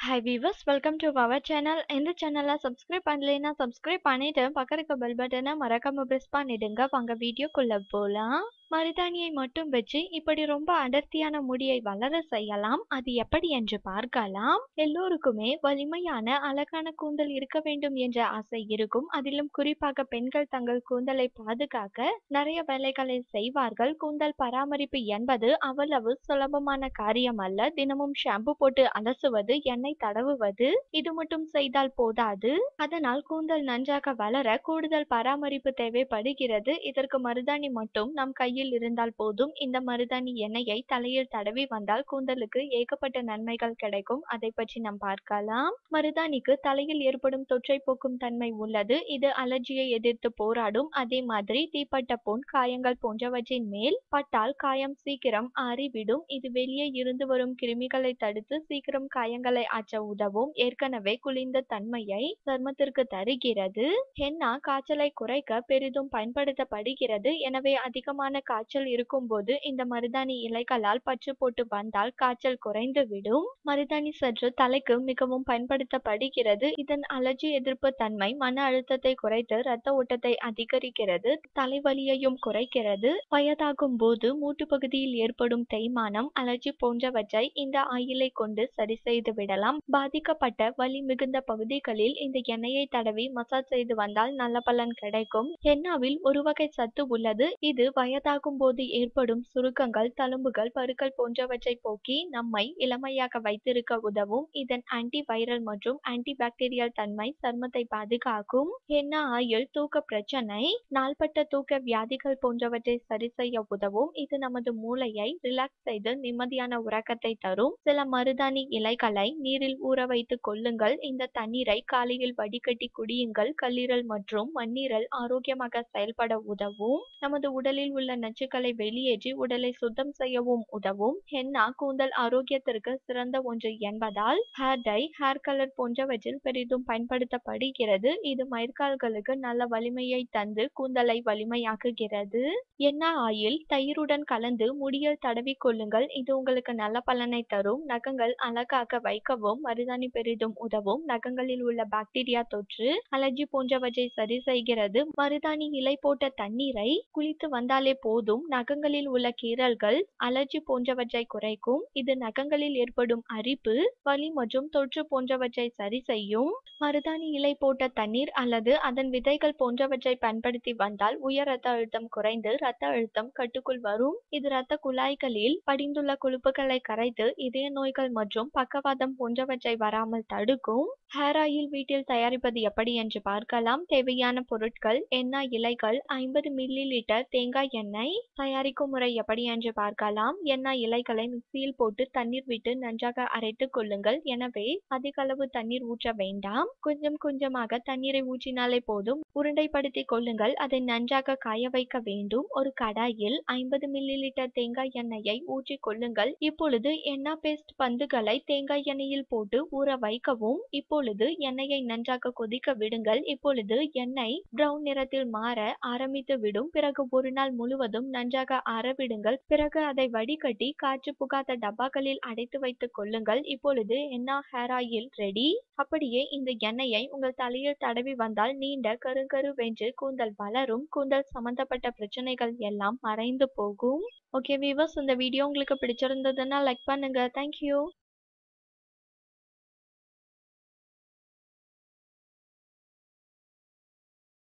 Hi viewers welcome to power channel இந்த சேனலை subscribe பண்ணலைன்னா சப்ஸ்கிரைப் பண்ணிட்டு பக்கம் இருக்க பெல் பட்டனை மறக்காமல் ப்ரெஸ் பண்ணிவிடுங்க வாங்க வீடியோக்குள்ளே போலாம். மருதாணியை மட்டும் வச்சு இப்படி ரொம்ப அடர்த்தியான முடியை வளர செய்யலாம். அது எப்படி என்று பார்க்கலாம். எல்லோருக்குமே வலிமையான அழகான கூந்தல் இருக்க வேண்டும் என்ற ஆசை இருக்கும். அதிலும் குறிப்பாக பெண்கள் தங்கள் கூந்தலை பாதுகாக்க நிறைய வேலைகளை செய்வார்கள். கூந்தல் பராமரிப்பு என்பது அவ்வளவு சுலபமான காரியம் அல்ல. தினமும் ஷாம்பு போட்டு அலசுவது எண்ணெய் தடவுவது இது மட்டும் செய்தால் போதாது. அதனால் கூந்தல் நன்றாக வளர கூடுதல் பராமரிப்பு தேவைப்படுகிறது. இதற்கு மருதாணி மட்டும் நம் கையில் இருந்தால் போதும். இந்த மருதாணி எண்ணெயை தலையில் தடவி வந்தால் கூந்தலுக்கு ஏகப்பட்ட நன்மைகள் கிடைக்கும். அதை பற்றி நாம் பார்க்கலாம். மருதாணிக்கு தலையில் ஏற்படும் தொற்றை போக்கும் தன்மை உள்ளது. இது அலர்ஜியை எதிர்த்து போராடும். அதே மாதிரி தீப்பட்ட பொன் காயங்கள் போன்றவற்றின் மேல் பட்டால் காயம் சீக்கிரம் ஆறிவிடும். இது வெளியே இருந்து வரும் கிருமிகளை தடுத்து சீக்கிரம் காயங்களை ஆற்ற உதவும். ஏற்கனவே குளிர்ந்த தன்மையை சர்மத்திற்கு தருகிறது. ஹென்னா காய்ச்சலை குறைக்க பெரிதும் பயன்படுத்தப்படுகிறது. எனவே அதிகமான காய்ச்சல் இருக்கும்போது இந்த மருதாணி இலைகளால் பற்று போட்டு வந்தால் காய்ச்சல் குறைந்து விடும். மருதாணி சற்று தலைக்கு மிகவும் பயன்படுத்தப்படுகிறது. இதன் அலர்ஜி எதிர்ப்பு தன்மை மன அழுத்தத்தை குறைத்து இரத்த ஓட்டத்தை அதிகரிக்கிறது. தலைவலியையும் குறைக்கிறது. வயதாகும் போது மூட்டு பகுதியில் ஏற்படும் தேய்மானம் அலர்ஜி போன்றவற்றை இந்த ஆயிலை கொண்டு சரி செய்து விடலாம். பாதிக்கப்பட்ட வலி மிகுந்த பகுதிகளில் இந்த எண்ணெயை தடவி மசாஜ் செய்து வந்தால் நல்ல பலன் கிடைக்கும். ஹென்னாவில் ஒரு வகை சத்து உள்ளது. இது வயதாக போது ஏற்படும் சுருக்கங்கள் தழும்புகள் பருக்கள் போன்றவற்றை போக்கி நம்மை இளமையாக வைத்திருக்க உதவும். இதன் ஆன்டி வைரல் மற்றும் ஆன்டி பாக்டீரியல் தன்மை சர்மத்தை பாதுகாக்கும். ஹென்னா ஆயில் தூக்க பிரச்சனை நாள்பட்ட தூக்க வியாதிகள் போன்றவற்றை சரி செய்ய உதவும். இது நமது மூளையை ரிலாக்ஸ் செய்து நிம்மதியான உறக்கத்தை தரும். சில மருதாணி இலைகளை நீரில் ஊற வைத்து கொள்ளுங்கள். இந்த தண்ணீரை காலையில் வடிகட்டி குடியுங்கள். கல்லீரல் மற்றும் மண்ணீரல் ஆரோக்கியமாக செயல்பட உதவும். நமது உடலில் உள்ள நச்சுக்களை வெளியேற்றி உடலை சுத்தம் செய்யவும் உதவும். ஹென்னா கூந்தல் ஆரோக்கியத்திற்கு சிறந்த ஒன்று என்பதால் ஹேர் டை ஹேர் கலர் போன்றவற்றில் பெரிதும் பயன்படுத்தப்படுகிறது. இது மயிர்கால்களுக்கு நல்ல வலிமையை தந்து கூந்தலை வலிமையாக்குகிறது. எண்ணெய் ஆயில் தயிருடன் கலந்து முடியில் தடவி கொள்ளுங்கள். இது உங்களுக்கு நல்ல பலனை தரும். நகங்கள் அழகாக வைக்கவும் மருதாணி பெரிதும் உதவும். நகங்களில் உள்ள பாக்டீரியா தொற்று அலர்ஜி போன்றவற்றை சரி செய்கிறது. மருதாணி இலை போட்ட தண்ணீரை குளித்து வந்தாலே போதும். நகங்களில் உள்ள கீறல்கள் அலர்ஜி போன்றவற்றை குறைக்கும். இது நகங்களில் ஏற்படும் அரிப்பு வலி மற்றும் தொற்று போன்றவற்றை சரி செய்யும். மருதாணி இலை போட்ட தண்ணீர் அல்லது அதன் விதைகள் போன்றவற்றை பயன்படுத்தி வந்தால் உயர் ரத்த அழுத்தம் குறைந்து ரத்த அழுத்தம் கட்டுக்குள் வரும். இது ரத்த குழாய்களில் படிந்துள்ள கொழுப்புகளை கரைத்து இதய நோய்கள் மற்றும் பக்கவாதம் போன்றவற்றை வராமல் தடுக்கும். ஹேர் ஆயில் வீட்டில் தயாரிப்பது எப்படி என்று பார்க்கலாம். தேவையான பொருட்கள் எண்ணெய் இலைகள் ஐம்பது மில்லி லிட்டர் தேங்காய் எண்ணெய் தயாரிக்கும் முறை எப்படி என்று பார்க்கலாம். எண்ணெய் இலைகளை மிக்சியில் போட்டு தண்ணீர் விட்டு நன்றாக அரைத்து கொள்ளுங்கள். எனவே அதிக அளவு தண்ணீர் ஊற்ற வேண்டாம். கொஞ்சம் கொஞ்சமாக தண்ணீரை ஊற்றினாலே போதும். உருண்டைப்படுத்திக் கொள்ளுங்கள். அதை நன்றாக காய வைக்க வேண்டும். ஒரு கடாயில் ஐம்பது மில்லி லிட்டர் தேங்காய் எண்ணெயை ஊற்றி கொள்ளுங்கள். இப்பொழுது எண்ணெய் பேஸ்ட் பந்துகளை தேங்காய் எண்ணெயில் போட்டு ஊற வைக்கவும். இப்பொழுது எண்ணெயை நன்றாக கொதிக்க விடுங்கள். இப்பொழுது எண்ணெய் பிரவுன் நிறத்தில் மாற ஆரம்பித்து விடும் பிறகு ஒரு நாள் முழுவதும் நன்றாக ஆறவிடுங்கள் பிறகு அதை வடிகட்டி காற்று புகாத டப்பாக்களில் அடைத்து வைத்துக் கொள்ளுங்கள். இப்பொழுது என்ன ஹேர் ஆயில் ரெடி. அப்படியே இந்த எண்ணெயை உங்கள் தலையில் தடவி வந்தால் நீண்ட கருங்கரு வென்று கூந்தல் வளரும். கூந்தல் சம்பந்தப்பட்ட பிரச்சனைகள் எல்லாம் மறைந்து போகும். ஓகே வீவர்ஸ் இந்த வீடியோ உங்களுக்கு பிடிச்சிருந்ததுன்னா லைக் பண்ணுங்க. தேங்க்யூ